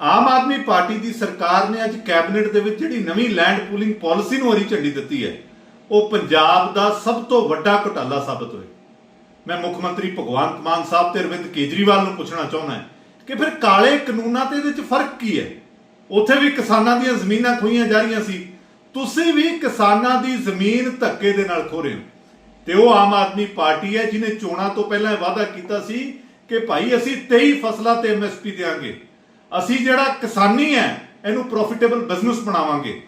Aam Aadmi party ਦੀ ਸਰਕਾਰ ਨੇ ਅੱਜ ਕੈਬਨਿਟ ਦੇ ਵਿੱਚ ਜਿਹੜੀ ਨਵੀਂ ਲੈਂਡ ਪੂਲਿੰਗ ਪਾਲਿਸੀ ਨੂੰ ਹਰੀ ਝੰਡੀ ਦਿੱਤੀ ਹੈ, ਉਹ ਪੰਜਾਬ ਦਾ ਸਭ ਤੋਂ ਵੱਡਾ ਘੁਟਾਲਾ ਸਾਬਤ ਹੋਏ। ਮੈਂ ਮੁੱਖ ਮੰਤਰੀ ਭਗਵੰਤ ਮਾਨ ਸਾਹਿਬ ਤੇ ਅਰਵਿੰਦ ਕੇਜਰੀਵਾਲ ਨੂੰ ਪੁੱਛਣਾ ਚਾਹੁੰਦਾ ਹਾਂ ਕਿ ਫਿਰ ਕਾਲੇ ਕਾਨੂੰਨਾਂ ਤੇ ਇਹਦੇ ਵਿੱਚ ਫ਼ਰਕ ਕੀ ਹੈ? ਉੱਥੇ ਵੀ ਕਿਸਾਨਾਂ ਦੀਆਂ ਜ਼ਮੀਨਾਂ ਖੋਈਆਂ ਜਾ ਰਹੀਆਂ ਸੀ। ਤੁਸੀਂ ਵੀ ਕਿਸਾਨਾਂ ਦੀ ਜ਼ਮੀਨ ਧੱਕੇ ਦੇ ਨਾਲ ਖੋ ਰਹੇ ਹੋ। ਤੇ ਉਹ ਆਮ ਆਦਮੀ ਪਾਰਟੀ ਹੈ, ਜਿਹਨੇ ਚੋਣਾਂ ਤੋਂ ਪਹਿਲਾਂ ਇਹ ਵਾਅਦਾ ਕੀਤਾ ਸੀ ਕਿ ਭਾਈ ਅਸੀਂ 23 ਫਸਲਾਂ ਤੇ ਐਮਐਸਪੀ ਦੇਵਾਂਗੇ ਅਸੀਂ ਜਿਹੜਾ ਕਿਸਾਨੀ ਹੈ, ਇਹਨੂੰ ਪ੍ਰੋਫਿਟੇਬਲ ਬਿਜ਼ਨਸ ਬਣਾਵਾਂਗੇ।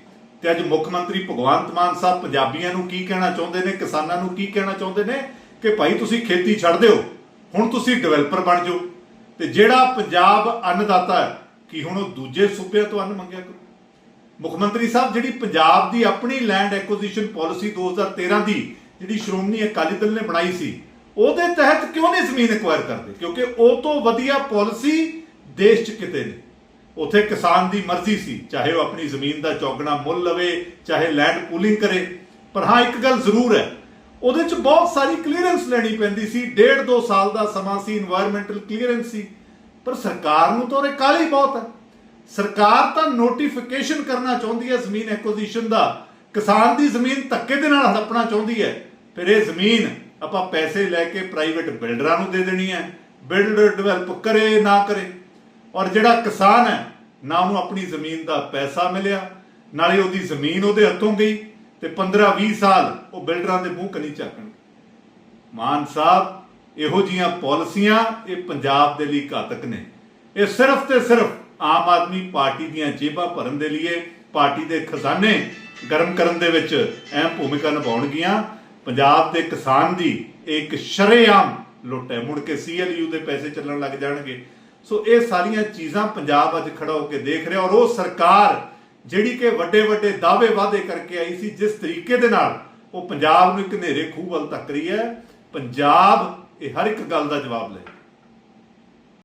ਤੇ ਅੱਜ ਮੁੱਖ ਮੰਤਰੀ ਭਗਵੰਤ ਮਾਨ ਸਾਹਿਬ ਪੰਜਾਬੀਆਂ ਨੂੰ ਕੀ ਕਹਿਣਾ ਚਾਹੁੰਦੇ ਨੇ, ਕਿਸਾਨਾਂ ਨੂੰ ਕੀ ਕਹਿਣਾ ਚਾਹੁੰਦੇ ਨੇ ਕਿ ਭਾਈ ਤੁਸੀਂ ਖੇਤੀ ਛੱਡ ਦਿਓ, ਹੁਣ ਤੁਸੀਂ ਡਿਵੈਲਪਰ ਬਣ ਜਾਓ। ਤੇ ਜਿਹੜਾ ਪੰਜਾਬ ਅੰਨਦਾਤਾ ਹੈ, ਕਿ ਹੁਣ ਉਹ ਦੂਜੇ ਸੂਬਿਆਂ ਤੋਂ ਅੰਨ ਮੰਗਿਆ ਕਰੋ? ਮੁੱਖ ਮੰਤਰੀ ਸਾਹਿਬ, ਜਿਹੜੀ ਪੰਜਾਬ ਦੀ ਆਪਣੀ ਲੈਂਡ ਐਕੁਜੀਸ਼ਨ ਪਾਲਿਸੀ 2013 ਦੀ ਜਿਹੜੀ ਸ਼੍ਰੋਮਣੀ ਅਕਾਲੀ ਦਲ ਨੇ ਬਣਾਈ ਸੀ, ਉਹਦੇ ਤਹਿਤ ਕਿਉਂ ਨਹੀਂ ਜ਼ਮੀਨ ਐਕਵਾਇਰ ਕਰਦੇ? ਕਿਉਂਕਿ ਉਹ ਤੋਂ ਵਧੀਆ ਪਾਲਿਸੀ ਦੇਸ਼ 'ਚ ਕਿਤੇ ਨਹੀਂ। ਉਥੇ ਕਿਸਾਨ ਦੀ ਮਰਜ਼ੀ ਸੀ, ਚਾਹੇ ਉਹ ਆਪਣੀ ਜ਼ਮੀਨ ਦਾ ਚੌਗਣਾ ਮੁੱਲ ਲਵੇ, ਚਾਹੇ ਲੈਂਡ ਪੂਲਿੰਗ ਕਰੇ। ਪਰ ਹਾਂ, ਇੱਕ ਗੱਲ ਜ਼ਰੂਰ ਹੈ, ਉਹਦੇ 'ਚ ਬਹੁਤ ਸਾਰੀ ਕਲੀਅਰੈਂਸ ਲੈਣੀ ਪੈਂਦੀ ਸੀ। ਡੇਢ 2 ਸਾਲ ਦਾ ਸਮਾਂ ਸੀ এনवायरमेंटਲ ਕਲੀਅਰੈਂਸ ਸੀ। ਪਰ ਸਰਕਾਰ ਨੂੰ ਤਾਂ ਉਹ ਕਾਲੀ ਬਹੁਤ ਹੈ ਸਰਕਾਰ ਤਾਂ ਨੋਟੀਫਿਕੇਸ਼ਨ ਕਰਨਾ ਚਾਹੁੰਦੀ ਹੈ ਜ਼ਮੀਨ ਐਕੁਜ਼ੀਸ਼ਨ ਦਾ। ਕਿਸਾਨ ਦੀ ਜ਼ਮੀਨ ਧੱਕੇ ਦੇ ਨਾਲ ਹੱਪਣਾ ਚਾਹੁੰਦੀ ਹੈ। ਫਿਰ ਇਹ ਜ਼ਮੀਨ ਆਪਾਂ ਪੈਸੇ ਲੈ ਕੇ ਪ੍ਰਾਈਵੇਟ ਬਿਲਡਰਾਂ ਨੂੰ ਦੇ ਦੇਣੀ ਹੈ। ਬਿਲਡਰ ਡਿਵੈਲਪ ਕਰੇ, ਨਾ ਕਰੇ। ਔਰ ਜਿਹੜਾ ਕਿਸਾਨ ਹੈ, ਨਾ ਉਹਨੂੰ ਆਪਣੀ ਜ਼ਮੀਨ ਦਾ ਪੈਸਾ ਮਿਲਿਆ ਨਾਲੇ ਉਹਦੀ ਜ਼ਮੀਨ ਉਹਦੇ ਹੱਥੋਂ ਗਈ ਤੇ 15 20 ਸਾਲ ਉਹ ਬਿਲਡਰਾਂ ਦੇ ਮੂੰਹ ਕਨੀ ਚੱਕਣਗੇ ਮਾਨ ਸਾਹਿਬ, ਇਹੋ ਜੀਆਂ ਪਾਲਿਸੀਆਂ ਇਹ ਪੰਜਾਬ ਦੇ ਲਈ ਘਾਤਕ ਨੇ। ਇਹ ਸਿਰਫ ਤੇ ਸਿਰਫ ਆਮ ਆਦਮੀ ਪਾਰਟੀ ਦੀਆਂ ਜੇਬਾਂ ਭਰਨ ਦੇ ਲਈ ਪਾਰਟੀ ਦੇ ਖਜ਼ਾਨੇ ਗਰਮ ਕਰਨ ਦੇ ਵਿੱਚ ਅਹਿਮ ਭੂਮਿਕਾ ਨਿਭਾਉਣਗੀਆਂ। ਪੰਜਾਬ ਦੇ ਕਿਸਾਨ ਦੀ ਇਹ ਇੱਕ ਸ਼ਰੇਆਮ ਲੁੱਟ ਹੈ। ਮੁੜ ਕੇ ਸੀਐਲਯੂ ਦੇ ਪੈਸੇ ਚੱਲਣ ਲੱਗ ਜਾਣਗੇ। ਸੋ ਇਹ ਸਾਰੀਆਂ ਚੀਜ਼ਾਂ ਪੰਜਾਬ ਅੱਜ ਖੜਾ ਹੋ ਕੇ ਦੇਖ ਰਿਹਾ ਔਰ ਉਹ ਸਰਕਾਰ ਜਿਹੜੀ ਕਿ ਵੱਡੇ ਵੱਡੇ ਦਾਅਵੇ ਵਾਅਦੇ ਕਰਕੇ ਆਈ ਸੀ, ਜਿਸ ਤਰੀਕੇ ਦੇ ਨਾਲ ਉਹ ਪੰਜਾਬ ਨੂੰ ਇੱਕ ਹਨੇਰੇ ਖੂਹ ਵੱਲ ਤੱਕ ਰਹੀ ਹੈ। ਪੰਜਾਬ ਇਹ ਹਰ ਇੱਕ ਗੱਲ ਦਾ ਜਵਾਬ ਲੈ